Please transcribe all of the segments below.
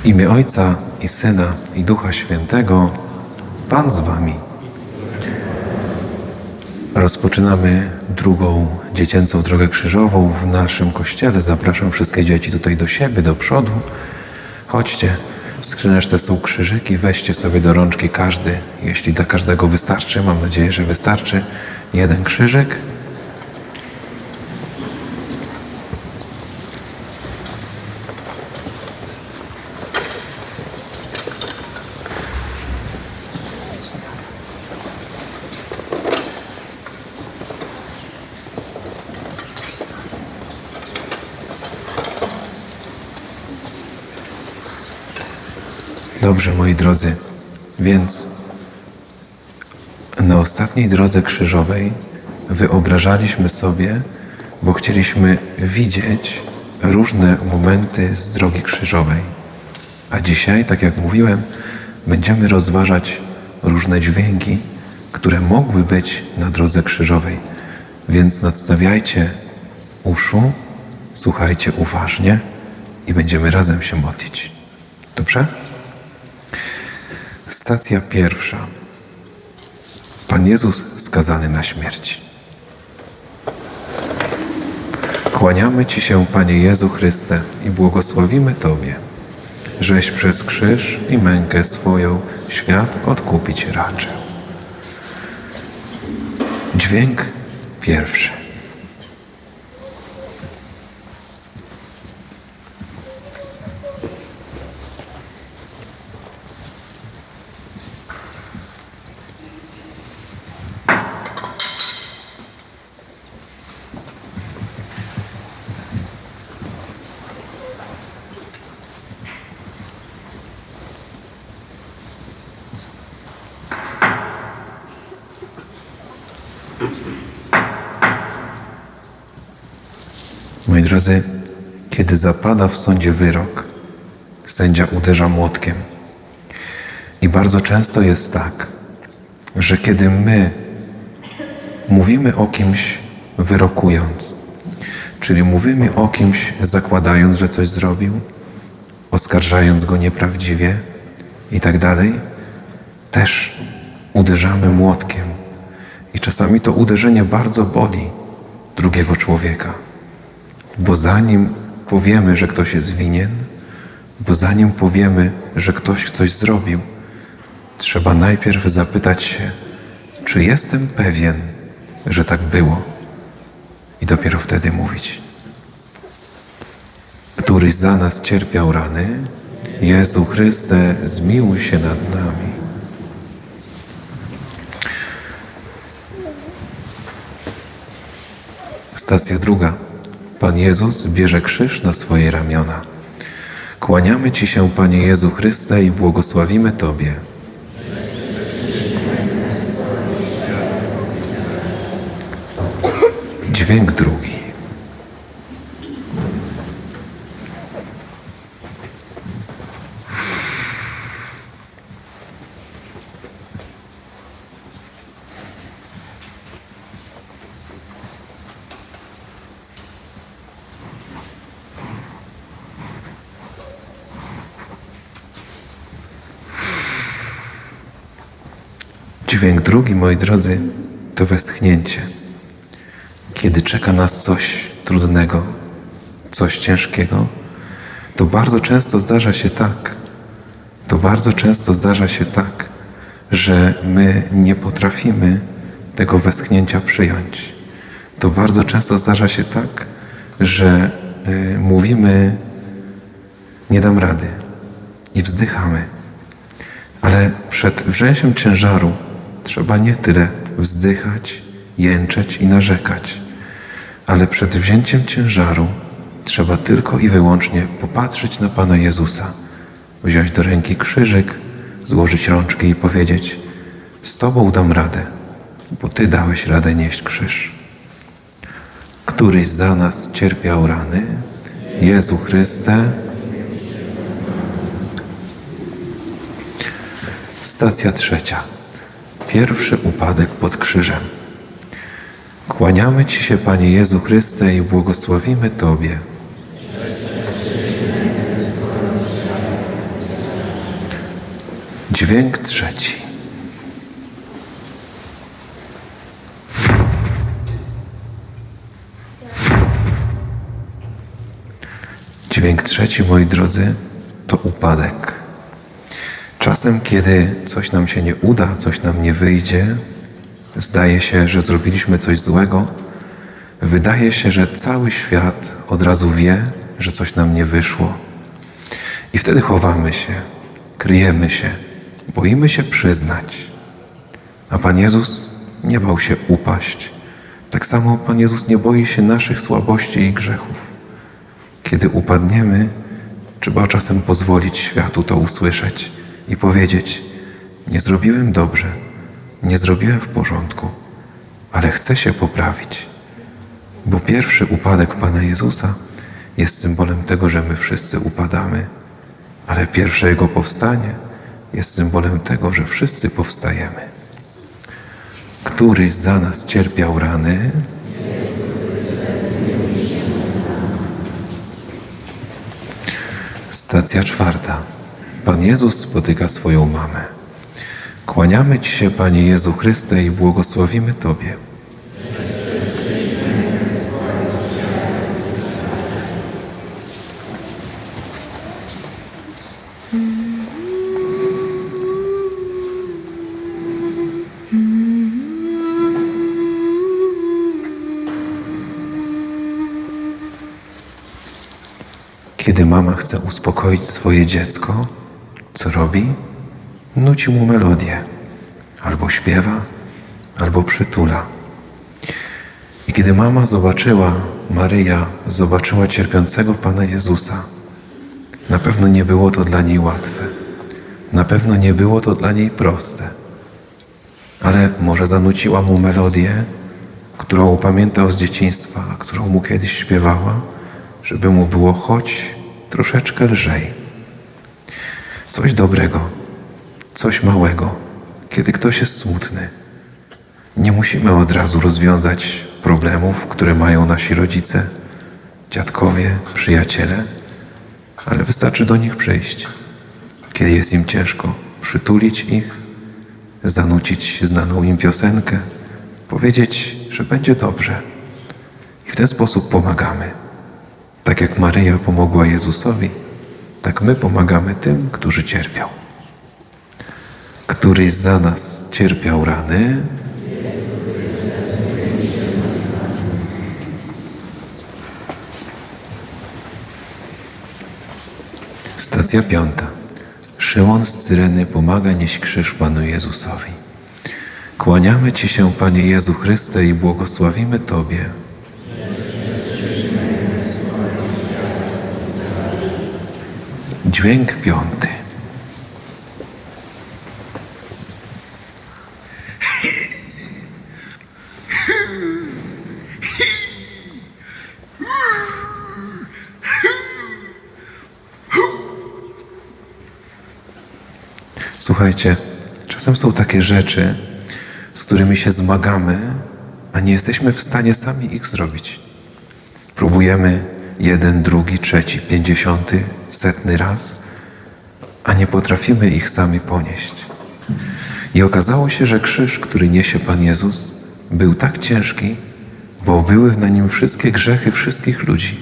W imię Ojca i Syna i Ducha Świętego, Pan z Wami. Rozpoczynamy drugą dziecięcą drogę krzyżową w naszym kościele. Zapraszam wszystkie dzieci tutaj do siebie, do przodu. Chodźcie, w skrzyneczce są krzyżyki, weźcie sobie do rączki każdy, jeśli dla każdego wystarczy, mam nadzieję, że wystarczy, jeden krzyżyk. Dobrze, moi drodzy, więc na ostatniej drodze krzyżowej wyobrażaliśmy sobie, bo chcieliśmy widzieć różne momenty z drogi krzyżowej. A dzisiaj, tak jak mówiłem, będziemy rozważać różne dźwięki, które mogły być na drodze krzyżowej. Więc nadstawiajcie uszu, słuchajcie uważnie i będziemy razem się modlić. Dobrze? Stacja pierwsza. Pan Jezus skazany na śmierć. Kłaniamy Ci się, Panie Jezu Chryste, i błogosławimy Tobie, żeś przez krzyż i mękę swoją świat odkupić raczył. Dźwięk pierwszy. Moi drodzy, kiedy zapada w sądzie wyrok, sędzia uderza młotkiem. I bardzo często jest tak, że kiedy my mówimy o kimś wyrokując, czyli mówimy o kimś zakładając, że coś zrobił, oskarżając go nieprawdziwie i tak dalej, też uderzamy młotkiem. I czasami to uderzenie bardzo boli drugiego człowieka. Bo zanim powiemy, że ktoś jest winien, bo zanim powiemy, że ktoś coś zrobił, trzeba najpierw zapytać się, czy jestem pewien, że tak było, i dopiero wtedy mówić. Któryś za nas cierpiał rany, Jezu Chryste, zmiłuj się nad nami. Stacja druga. Pan Jezus bierze krzyż na swoje ramiona. Kłaniamy Ci się, Panie Jezu Chryste, i błogosławimy Tobie. Dźwięk drugi. Dźwięk drugi, moi drodzy, to westchnięcie. Kiedy czeka nas coś trudnego, coś ciężkiego, to bardzo często zdarza się tak, to bardzo często zdarza się tak, że my nie potrafimy tego westchnięcia przyjąć. To bardzo często zdarza się tak, że y, mówimy, nie dam rady i wzdychamy. Ale przed wrzęsiem ciężaru trzeba nie tyle wzdychać, jęczeć i narzekać, ale przed wzięciem ciężaru trzeba tylko i wyłącznie popatrzeć na Pana Jezusa, wziąć do ręki krzyżyk, złożyć rączki i powiedzieć: Z Tobą dam radę, bo Ty dałeś radę nieść krzyż. Któryś za nas cierpiał rany, Jezu Chryste, Stacja trzecia. Pierwszy upadek pod krzyżem. Kłaniamy Ci się, Panie Jezu Chryste, i błogosławimy Tobie. Dźwięk trzeci. Dźwięk trzeci, moi drodzy, to upadek. Czasem, kiedy coś nam się nie uda, coś nam nie wyjdzie, zdaje się, że zrobiliśmy coś złego, wydaje się, że cały świat od razu wie, że coś nam nie wyszło. I wtedy chowamy się, kryjemy się, boimy się przyznać. A Pan Jezus nie bał się upaść. Tak samo Pan Jezus nie boi się naszych słabości i grzechów. Kiedy upadniemy, trzeba czasem pozwolić światu to usłyszeć i powiedzieć: Nie zrobiłem dobrze, nie zrobiłem w porządku, ale chcę się poprawić. Bo pierwszy upadek Pana Jezusa jest symbolem tego, że my wszyscy upadamy, ale pierwsze Jego powstanie jest symbolem tego, że wszyscy powstajemy. Któryś za nas cierpiał rany, Stacja czwarta. Pan Jezus spotyka swoją mamę. Kłaniamy Ci się, Panie Jezu Chryste, i błogosławimy Tobie. Kiedy mama chce uspokoić swoje dziecko, co robi? Nuci mu melodię, albo śpiewa, albo przytula. I kiedy mama zobaczyła, Maryja zobaczyła cierpiącego Pana Jezusa, na pewno nie było to dla niej łatwe. Na pewno nie było to dla niej proste. Ale może zanuciła mu melodię, którą pamiętał z dzieciństwa, którą mu kiedyś śpiewała, żeby mu było choć troszeczkę lżej. Coś dobrego, coś małego, kiedy ktoś jest smutny. Nie musimy od razu rozwiązać problemów, które mają nasi rodzice, dziadkowie, przyjaciele, ale wystarczy do nich przyjść, kiedy jest im ciężko, przytulić ich, zanucić znaną im piosenkę, powiedzieć, że będzie dobrze. I w ten sposób pomagamy. Tak jak Maryja pomogła Jezusowi, tak my pomagamy tym, którzy cierpią. Któryś za nas cierpiał rany, Stacja piąta. Szymon z Cyreny pomaga nieść krzyż Panu Jezusowi. Kłaniamy Ci się, Panie Jezu Chryste, i błogosławimy Tobie. Dźwięk piąty. Słuchajcie, czasem są takie rzeczy, z którymi się zmagamy, a nie jesteśmy w stanie sami ich zrobić. Próbujemy jeden, drugi, trzeci, pięćdziesiąty, setny raz, a nie potrafimy ich sami ponieść. I okazało się, że krzyż, który niesie Pan Jezus, był tak ciężki, bo były na nim wszystkie grzechy wszystkich ludzi,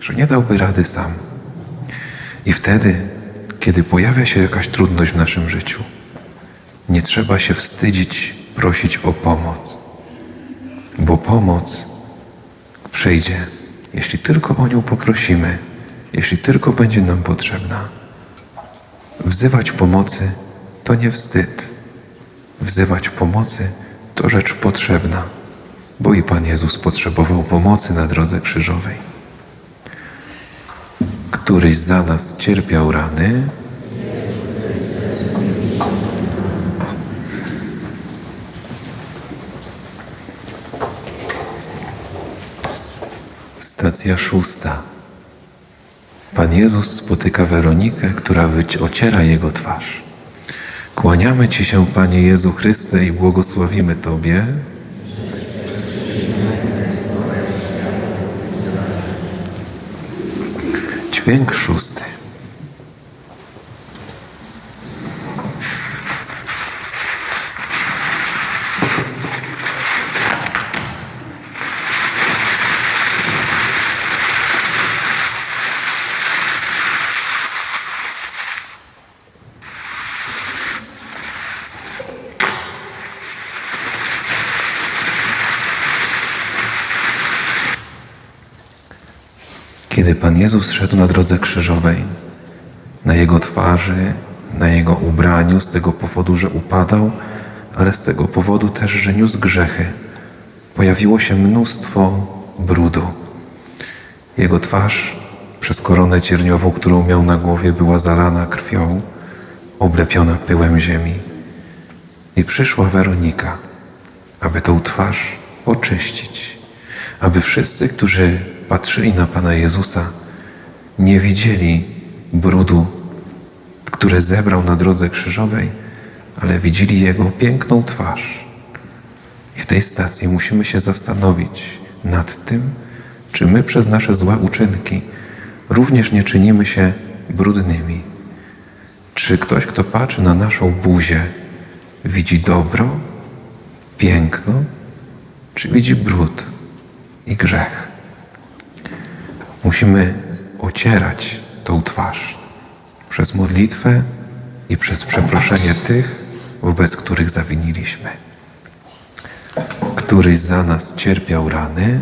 że nie dałby rady sam. I wtedy, kiedy pojawia się jakaś trudność w naszym życiu, nie trzeba się wstydzić prosić o pomoc, bo pomoc przyjdzie, jeśli tylko o nią poprosimy, jeśli tylko będzie nam potrzebna. Wzywać pomocy to nie wstyd. Wzywać pomocy to rzecz potrzebna, bo i Pan Jezus potrzebował pomocy na drodze krzyżowej. Któryś za nas cierpiał rany, Stacja szósta. Pan Jezus spotyka Weronikę, która ociera jego twarz. Kłaniamy Ci się, Panie Jezu Chryste, i błogosławimy Tobie. Dźwięk szósty. Kiedy Pan Jezus szedł na drodze krzyżowej, na Jego twarzy, na Jego ubraniu, z tego powodu, że upadał, ale z tego powodu też, że niósł grzechy, pojawiło się mnóstwo brudu. Jego twarz przez koronę cierniową, którą miał na głowie, była zalana krwią, oblepiona pyłem ziemi. I przyszła Weronika, aby tą twarz oczyścić, aby wszyscy, którzy patrzyli na Pana Jezusa, nie widzieli brudu, które zebrał na drodze krzyżowej, ale widzieli Jego piękną twarz. I w tej stacji musimy się zastanowić nad tym, czy my przez nasze złe uczynki również nie czynimy się brudnymi. Czy ktoś, kto patrzy na naszą buzię, widzi dobro, piękno, czy widzi brud i grzech? Musimy ocierać tą twarz przez modlitwę i przez przeproszenie tych, wobec których zawiniliśmy. Któryś za nas cierpiał rany,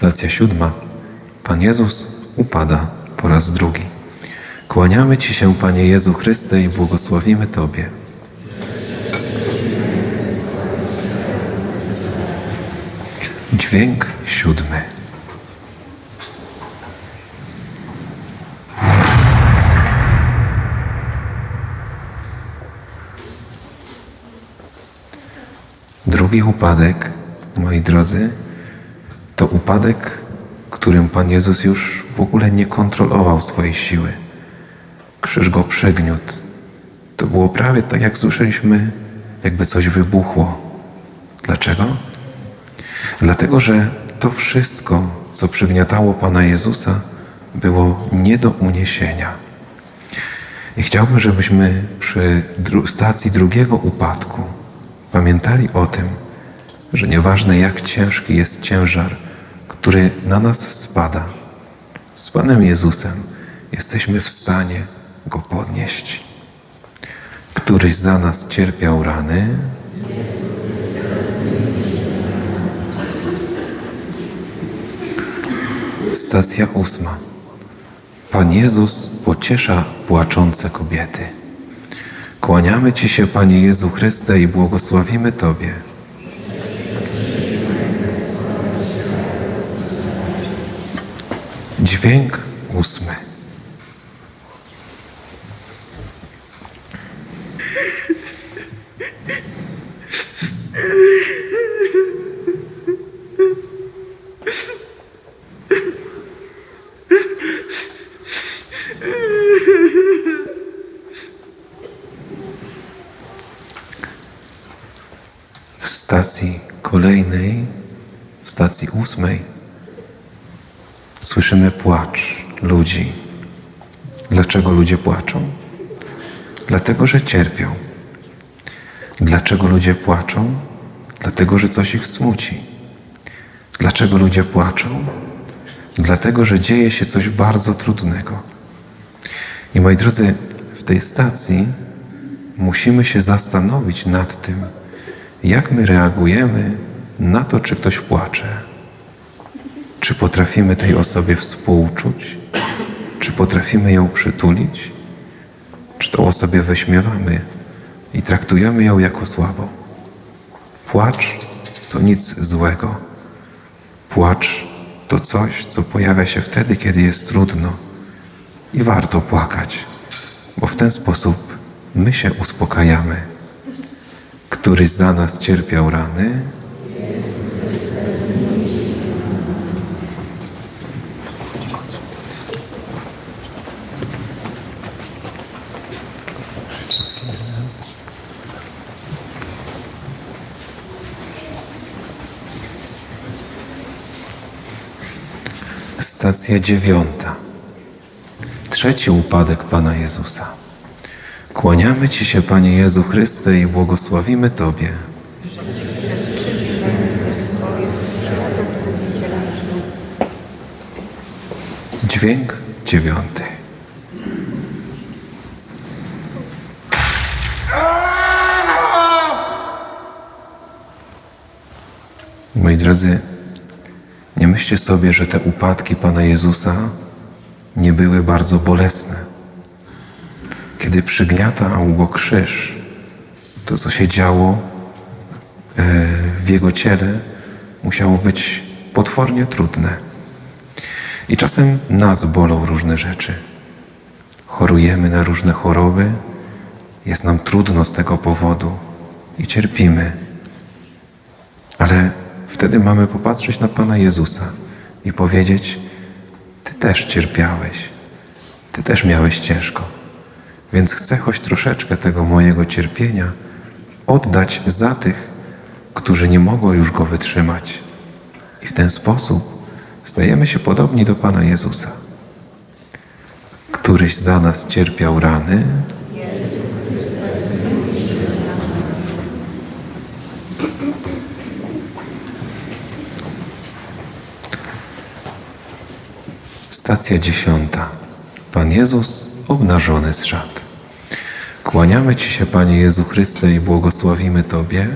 Stacja siódma. Pan Jezus upada po raz drugi. Kłaniamy Ci się, Panie Jezu Chryste, i błogosławimy Tobie. Dźwięk siódmy. Drugi upadek, moi drodzy, to upadek, którym Pan Jezus już w ogóle nie kontrolował swojej siły. Krzyż go przegniótł. To było prawie tak, jak słyszeliśmy, jakby coś wybuchło. Dlaczego? Dlatego, że to wszystko, co przygniatało Pana Jezusa, było nie do uniesienia. I chciałbym, żebyśmy przy dru stacji drugiego upadku pamiętali o tym, że nieważne jak ciężki jest ciężar, który na nas spada, z Panem Jezusem jesteśmy w stanie go podnieść. Któryś za nas cierpiał rany, Stacja ósma. Pan Jezus pociesza płaczące kobiety. Kłaniamy Ci się, Panie Jezu Chryste, i błogosławimy Tobie. Dźwięk ósmy. W stacji kolejnej, w stacji ósmej, słyszymy płacz ludzi. Dlaczego ludzie płaczą? Dlatego, że cierpią. Dlaczego ludzie płaczą? Dlatego, że coś ich smuci. Dlaczego ludzie płaczą? Dlatego, że dzieje się coś bardzo trudnego. I moi drodzy, w tej stacji musimy się zastanowić nad tym, jak my reagujemy na to, czy ktoś płacze. Czy potrafimy tej osobie współczuć? Czy potrafimy ją przytulić? Czy tą osobie wyśmiewamy i traktujemy ją jako słabą? Płacz to nic złego. Płacz to coś, co pojawia się wtedy, kiedy jest trudno i warto płakać, bo w ten sposób my się uspokajamy. Któryś za nas cierpiał rany, Stacja dziewiąta. Trzeci upadek Pana Jezusa. Kłaniamy Ci się, Panie Jezu Chryste, i błogosławimy Tobie. Dźwięk dziewiąty. Moi drodzy, nie myślcie sobie, że te upadki Pana Jezusa nie były bardzo bolesne. Kiedy przygniatał go krzyż, to co się działo e, w jego ciele musiało być potwornie trudne. I czasem nas bolą różne rzeczy. Chorujemy na różne choroby, jest nam trudno z tego powodu i cierpimy. Ale wtedy mamy popatrzeć na Pana Jezusa i powiedzieć: Ty też cierpiałeś, Ty też miałeś ciężko, więc chcę choć troszeczkę tego mojego cierpienia oddać za tych, którzy nie mogą już go wytrzymać. I w ten sposób stajemy się podobni do Pana Jezusa. Któryś za nas cierpiał rany, Stacja dziesiąta. Pan Jezus obnażony z szat. Kłaniamy Ci się, Panie Jezu Chryste, i błogosławimy Tobie.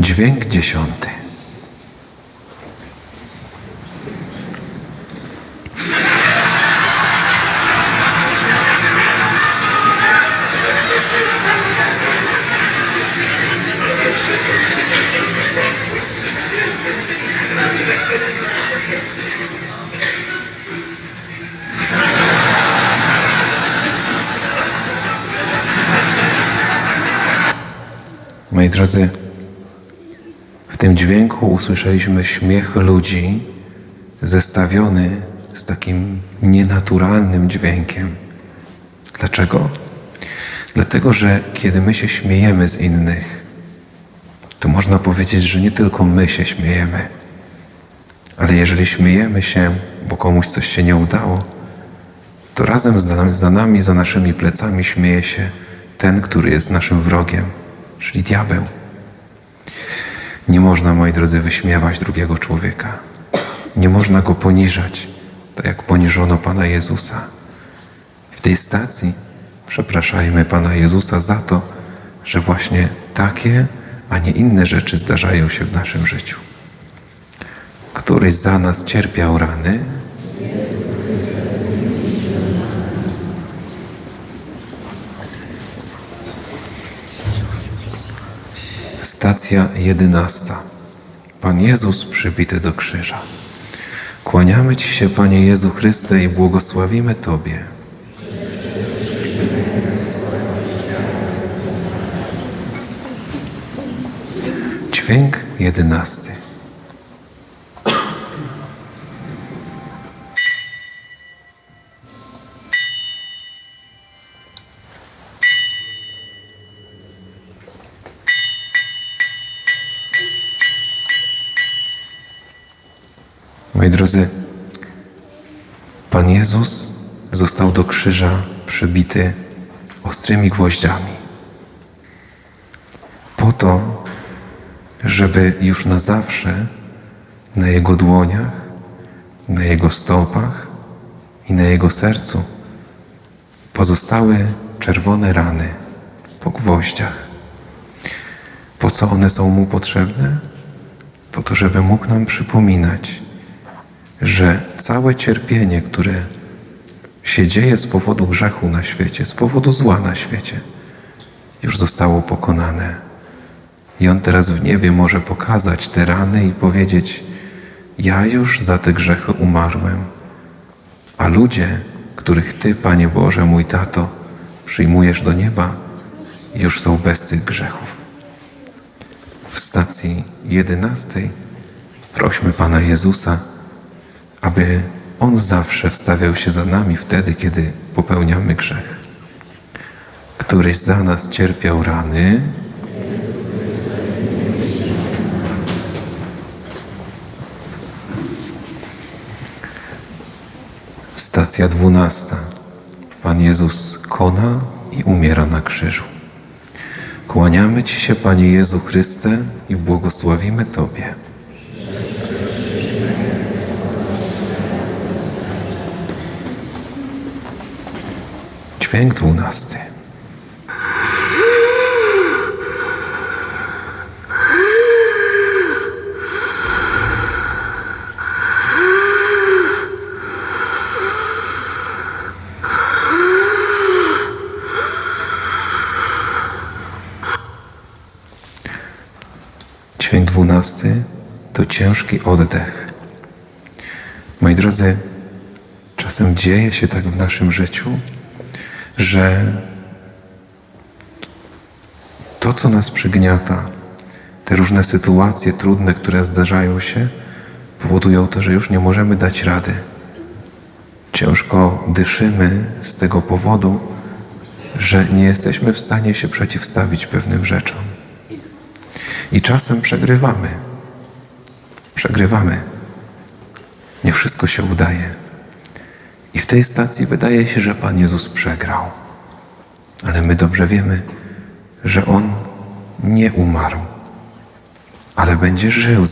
Dźwięk dziesiąty. Drodzy, w tym dźwięku usłyszeliśmy śmiech ludzi zestawiony z takim nienaturalnym dźwiękiem. Dlaczego? Dlatego, że kiedy my się śmiejemy z innych, to można powiedzieć, że nie tylko my się śmiejemy, ale jeżeli śmiejemy się, bo komuś coś się nie udało, to razem za nami, za naszymi plecami śmieje się ten, który jest naszym wrogiem, czyli diabeł. Nie można, moi drodzy, wyśmiewać drugiego człowieka. Nie można go poniżać, tak jak poniżono Pana Jezusa. W tej stacji przepraszajmy Pana Jezusa za to, że właśnie takie, a nie inne rzeczy zdarzają się w naszym życiu. Któryś za nas cierpiał rany, Stacja jedenasta. Pan Jezus przybity do krzyża. Kłaniamy Ci się, Panie Jezu Chryste, i błogosławimy Tobie. Dźwięk jedenasty. Drodzy, Pan Jezus został do krzyża przybity ostrymi gwoździami. Po to, żeby już na zawsze na Jego dłoniach, na Jego stopach i na Jego sercu pozostały czerwone rany po gwoździach. Po co one są Mu potrzebne? Po to, żeby mógł nam przypominać, że całe cierpienie, które się dzieje z powodu grzechu na świecie, z powodu zła na świecie, już zostało pokonane. I On teraz w niebie może pokazać te rany i powiedzieć: Ja już za te grzechy umarłem, a ludzie, których Ty, Panie Boże, mój tato, przyjmujesz do nieba, już są bez tych grzechów. W stacji jedenastej prośmy Pana Jezusa, aby On zawsze wstawiał się za nami wtedy, kiedy popełniamy grzech. Któryś za nas cierpiał rany, Stacja dwunasta. Pan Jezus kona i umiera na krzyżu. Kłaniamy Ci się, Panie Jezu Chryste, i błogosławimy Tobie. Dźwięk dwunasty. Dźwięk dwunasty to ciężki oddech. Moi drodzy, czasem dzieje się tak w naszym życiu, że to, co nas przygniata, te różne sytuacje trudne, które zdarzają się, powodują to, że już nie możemy dać rady. Ciężko dyszymy z tego powodu, że nie jesteśmy w stanie się przeciwstawić pewnym rzeczom. I czasem przegrywamy. Przegrywamy. Nie wszystko się udaje. I w tej stacji wydaje się, że Pan Jezus przegrał. Ale my dobrze wiemy, że On nie umarł, ale będzie żył